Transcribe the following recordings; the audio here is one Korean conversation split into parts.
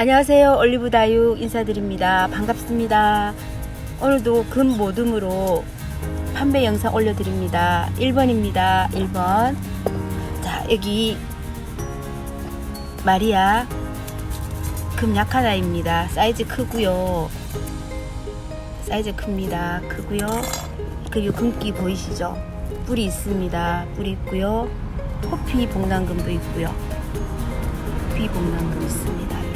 안녕하세요. 올리브 다육 인사드립니다. 반갑습니다. 오늘도 금 모듬으로 판매 영상 올려드립니다. 1번입니다. 1번. 자, 여기 마리아 금 약한 아이입니다. 사이즈 크고요. 사이즈 큽니다. 크고요. 그리고 금기 보이시죠? 뿔이 있습니다. 뿔이 있고요. 호피 복랑금도 있고요. 호피 복랑금 있습니다.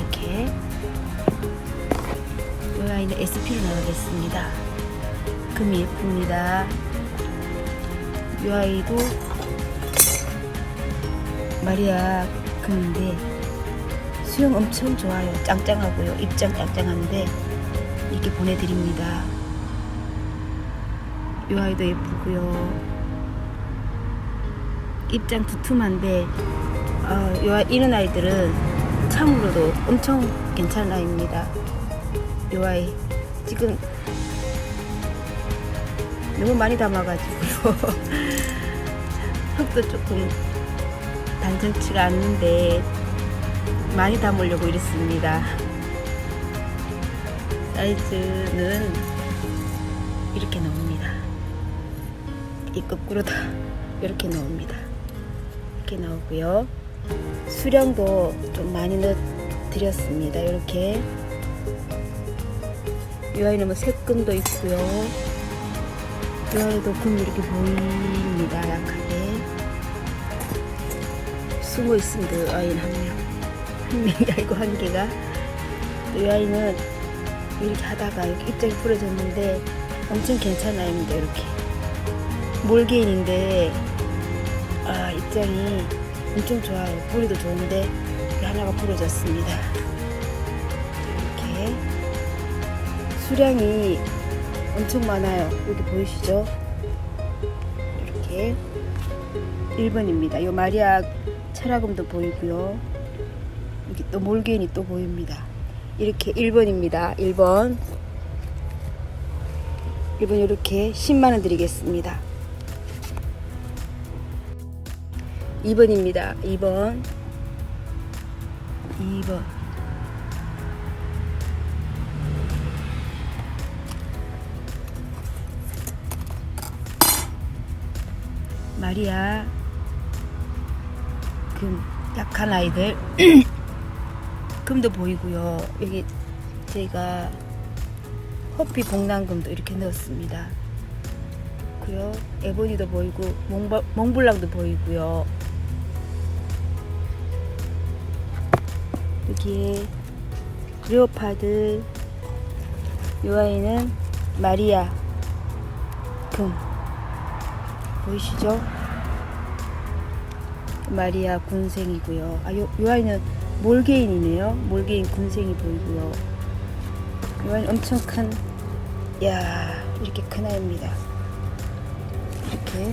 이 아이는 SP로 나가겠습니다. 금이 예쁩니다. 이 아이도 마리아 금인데 수영 엄청 좋아요. 짱짱하고요. 입장 짱짱한데 이렇게 보내드립니다. 이 아이도 예쁘고요. 입장 두툼한데 어, 이런 아이들은 참으로도 엄청 괜찮은 아이입니다. 요 아이 지금 너무 많이 담아가지고요. 흙도 조금 단정치가 않는데 많이 담으려고 이랬습니다. 사이즈는 이렇게 나옵니다. 이 거꾸로 다 이렇게 나옵니다. 이렇게 나오고요. 수량도 좀 많이 넣어 드렸습니다. 이렇게 이 아이는 뭐 색금도 있고요. 이 아이도 금 이렇게 보입니다. 약하게 숨어 있습니다. 이 아이는 한 명, 한 명이 아니고 한 개가. 이 아이는 이렇게 하다가 이렇게 입장이 부러졌는데 엄청 괜찮은 아이입니다. 이렇게 몰개인인데 아 입장이 엄청 좋아요. 뿌리도 좋은데 하나가 부러졌습니다. 수량이 엄청 많아요. 여기 보이시죠? 이렇게 1번입니다. 요 마리아 철화금도 보이고요. 여기 또 몰개인이 또 보입니다. 이렇게 1번입니다. 1번. 1번 이렇게 10만원 드리겠습니다. 2번입니다. 2번. 2번. 마리아 금 약한 아이들 금도 보이고요. 여기 저희가 커피 복랑금도 이렇게 넣었습니다. 고요 에보니도 보이고 몽블, 몽블랑도 보이고요. 여기에 레오파드 요 아이는 마리아 금 보이시죠? 마리아 군생이고요. 아, 요, 요 아이는 몰개인이네요. 몰개인 군생이 보이고요. 요 아이는 엄청 큰, 야 이렇게 큰 아이입니다. 이렇게.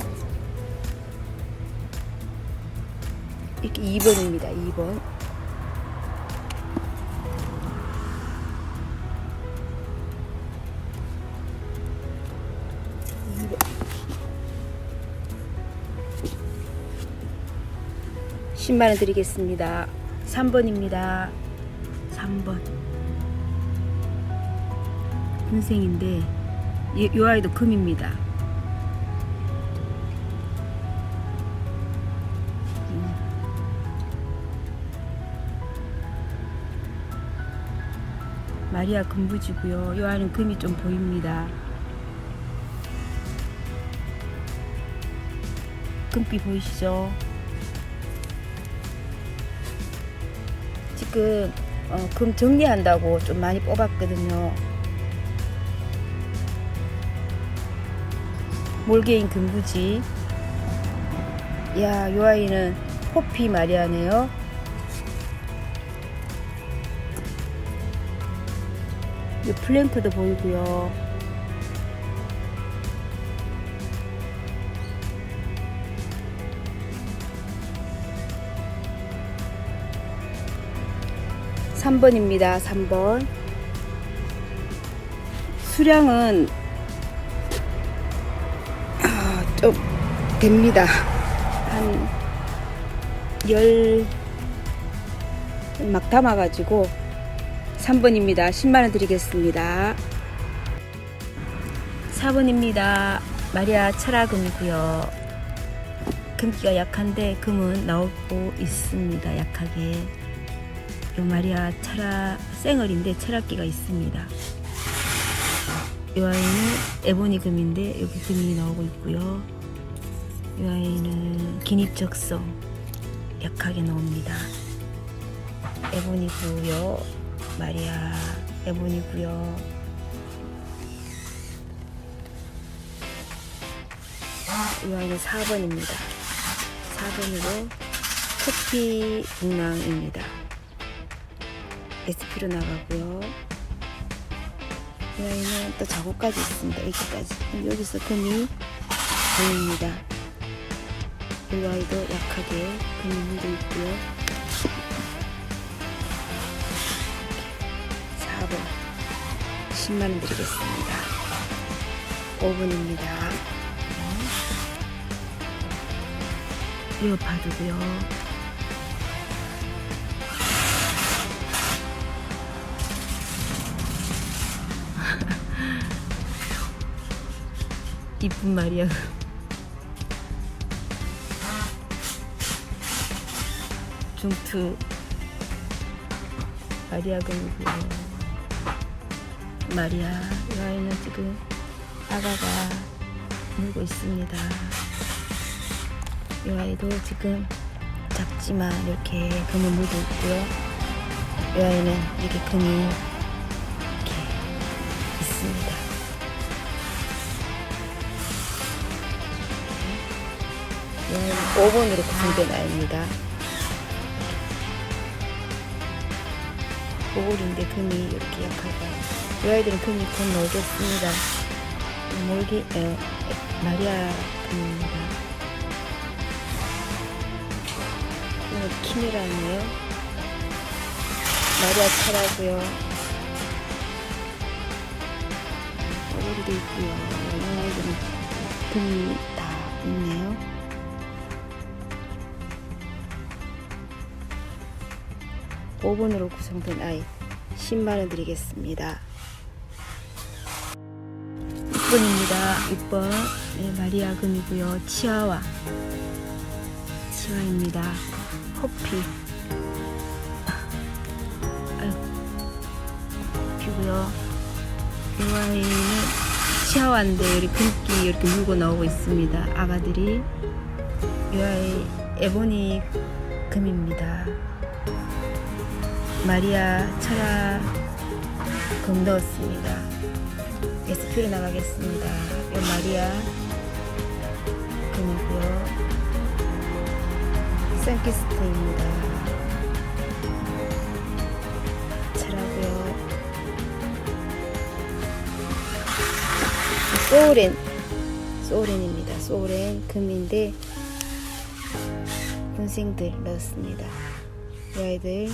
이렇게 2번입니다. 2번. 이번. 10만원 드리겠습니다. 3번입니다. 3번. 군생인데, 이, 요 아이도 금입니다. 음. 마리아 금부지고요. 요 아이는 금이 좀 보입니다. 금빛 보이시죠? 지금 어, 금 정리한다고 좀 많이 뽑았거든요. 몰개인 금부지. 야, 요 아이는 호피 마리아네요. 이 플랭크도 보이고요. 삼번입니다 3번. 수량은 아, 좀 됩니다. 한열막 담아가지고 3번입니다. 10만원 드리겠습니다. 4번입니다. 마리아 철학금이고요. 금기가 약한데 금은 나오고 있습니다. 약하게. 요 마리아 철학 생얼인데 철학기가 있습니다. 이 아이는 에보니 금인데 여기 금이 나오고 있고요. 이 아이는 기립적성 약하게 나옵니다. 에보니고요. 마리아 에보니고요. 이 아이는 4번입니다. 4번으로 커피 문낭입니다. SP로 나가고요. 이 아이는 또 자국까지 있습니다. 여기까지. 여기서 금이 보입니다. 이 아이도 약하게 금이 묻어 있고요. 4번 10만원 드리겠습니다. 5번입니다. 리오파드고요. 이쁜 말이야. 중투 마리아 금이고요. 마리아 이 아이는 지금 아가가 물고 있습니다. 이 아이도 지금 작지만 이렇게 금이 물고 있고요. 이 아이는 이렇게 금이 이 아이는 5번으로 구성된 아이입니다. 보글인데 금이 이렇게 약하고 이 아이들은 금이 곧 나오겠습니다. 몰기 에, 마리아 금입니다. 이거 키미라네요. 마리아 차라고요. 보글이도 있고요. 이 아이들은 금이 다 있네요. 오번으로 구성된 아이 10만원 드리겠습니다. 6번입니다. 6번 네, 마리아 금이고요. 치아와 치아입니다. 호피 호피고요. 이 아이는 치아와인데 이렇게 금기 이렇게 물고 나오고 있습니다. 아가들이 이 아이 에보니 금입니다. 마리아 철아 금 넣었습니다. SP로 나가겠습니다. 이 마리아 금이고요. 샌키스트입니다. 철하고요. 소울엔 소울엔입니다. 소울엔 금인데 군생들 넣었습니다. 이 아이들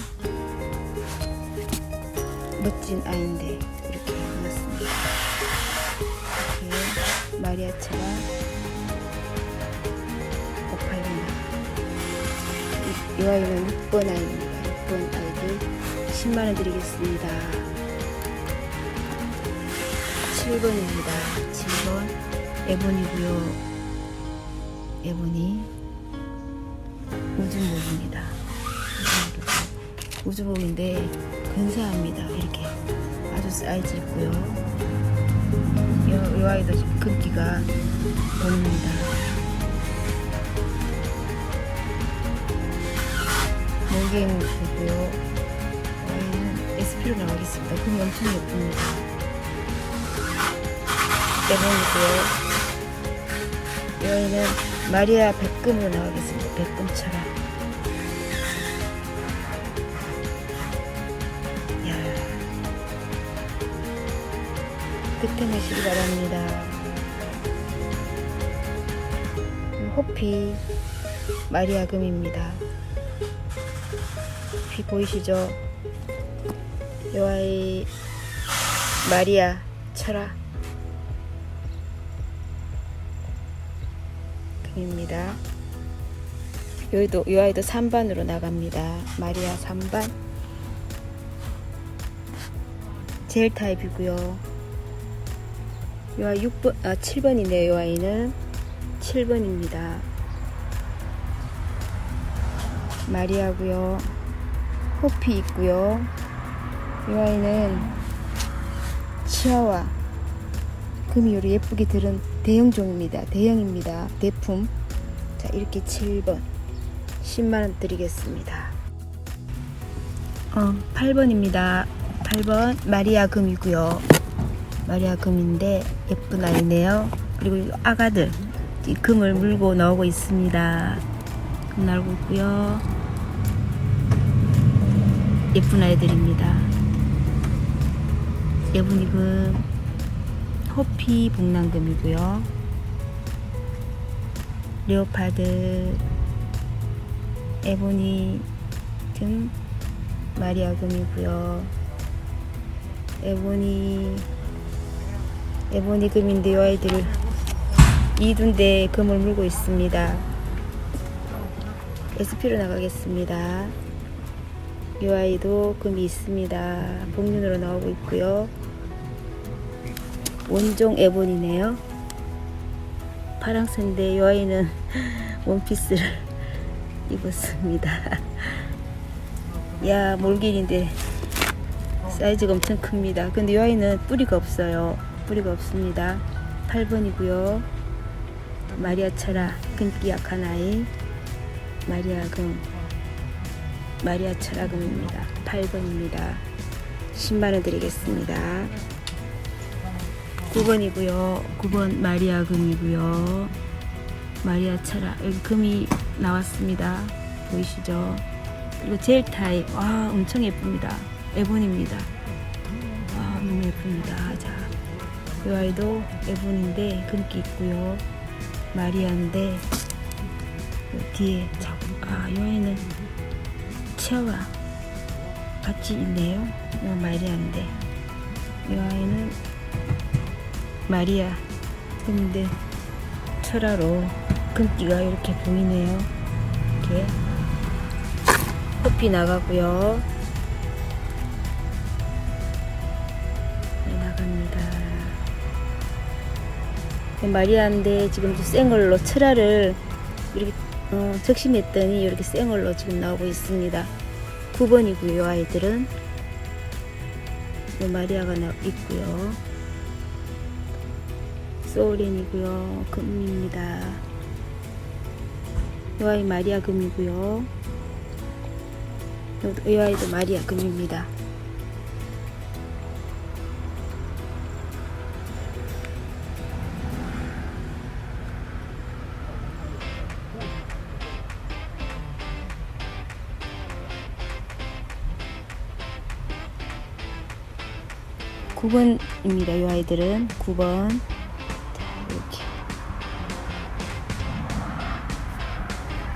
멋진 아이인데 이렇게 넣었습니다. 이렇게 마리아차가 오팔입니다. 이, 이 아이는 6번 아이입니다. 6번 아이들 10만원 드리겠습니다. 7번입니다. 7번 에본이고요. 에본이 우주목입니다. 우주목인데 근사합니다. 이렇게 아주 사이즈 있고요. 이, 이 아이도 금기가 보입니다. 목갱이고요. 아이는 SP로 나가겠습니다. 금이 엄청 예쁩니다. 레몬이고요. 이 아이는 마리아 백금으로 나가겠습니다. 백금처럼. 내시기 바랍니다. 호피 마리아금입니다. 호피 보이시죠? 이 아이 마리아 철아 금입니다. 여기도 이 아이도 3반으로 나갑니다. 마리아 3반 제일 타입이고요. 요 아이 6번, 아, 7번이네요. 요 아이는 7번입니다. 마리아고요. 호피 있고요. 요 아이는 치아와 금이 요리 예쁘게 들은 대형종입니다. 대형입니다. 대품. 자, 이렇게 7번. 10만원 드리겠습니다. 어, 8번입니다. 8번 마리아 금이고요. 마리아 금인데 예쁜 아이네요. 그리고 이 아가들 이 금을 물고 나오고 있습니다. 금 날고 있고요. 예쁜 아이들입니다. 예쁜이 금, 호피 복랑금이고요. 레오파드, 에보니 금, 마리아 금이고요. 에보니 에보니 금인데 요 아이들을 이둔데 금을 물고 있습니다. SP로 나가겠습니다. 이 아이도 금이 있습니다. 복륜으로 나오고 있고요. 원종 에본이네요. 파랑새인데 이 아이는 원피스를 입었습니다. 야 몰길인데 사이즈가 엄청 큽니다. 근데 이 아이는 뿌리가 없어요. 뿌리가 없습니다. 8번이고요. 마리아 차라 금기 약한 아이 마리아금 마리아 차라금입니다. 8번입니다. 10만원 드리겠습니다. 9번이고요. 9번 마리아금이고요. 마리아 차라 여기 금이 나왔습니다. 보이시죠? 그리고 젤 타입 와 엄청 예쁩니다. 에본입니다. 와 너무 예쁩니다. 자, 이 아이도 에본인데 금기 있고요. 마리아인데 요 뒤에 자, 아, 이 아이는 치아와 같이 있네요. 이 마리아인데 이 아이는 마리아 근데 철화로 금기가 이렇게 보이네요. 이렇게 커피 나가고요. 네, 나갑니다. 마리아인데 지금 생얼로 철화를 이렇게 어, 적심했더니 이렇게 생얼로 지금 나오고 있습니다. 9번이고요. 아이들은 요 마리아가 나 있고요. 소울린이고요. 금입니다. 요 아이 마리아 금이고요. 요, 요 아이도 마리아 금입니다. 구번입니다요 아이들은 9번. 자, 이렇게.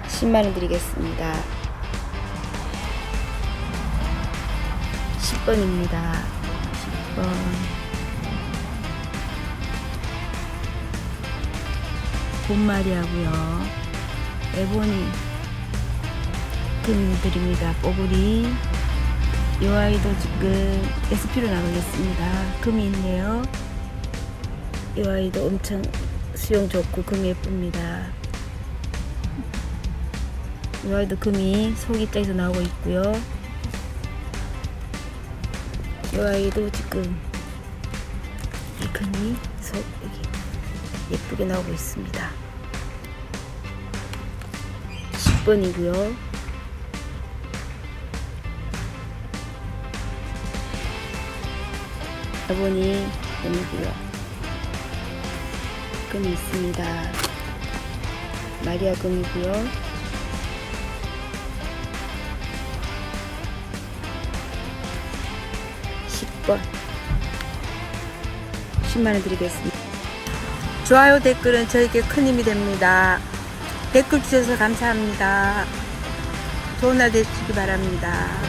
10만원 드리겠습니다. 10번입니다. 10번. 본마리하고요. 에보니 금들입니다. 뽀글이. 이 아이도 지금 SP로 나가겠습니다. 금이 있네요. 이 아이도 엄청 수영 좋고 금이 예쁩니다. 이 아이도 금이 속입장에서 나오고 있고요. 이 아이도 지금 이 금이 속 예쁘게 나오고 있습니다. 10번이고요. 아버니 금이고요. 금이 있습니다. 마리아 금이고요. 번 10만원 드리겠습니다. 좋아요 댓글은 저에게 큰 힘이 됩니다. 댓글 주셔서 감사합니다. 좋은 날 되시기 바랍니다.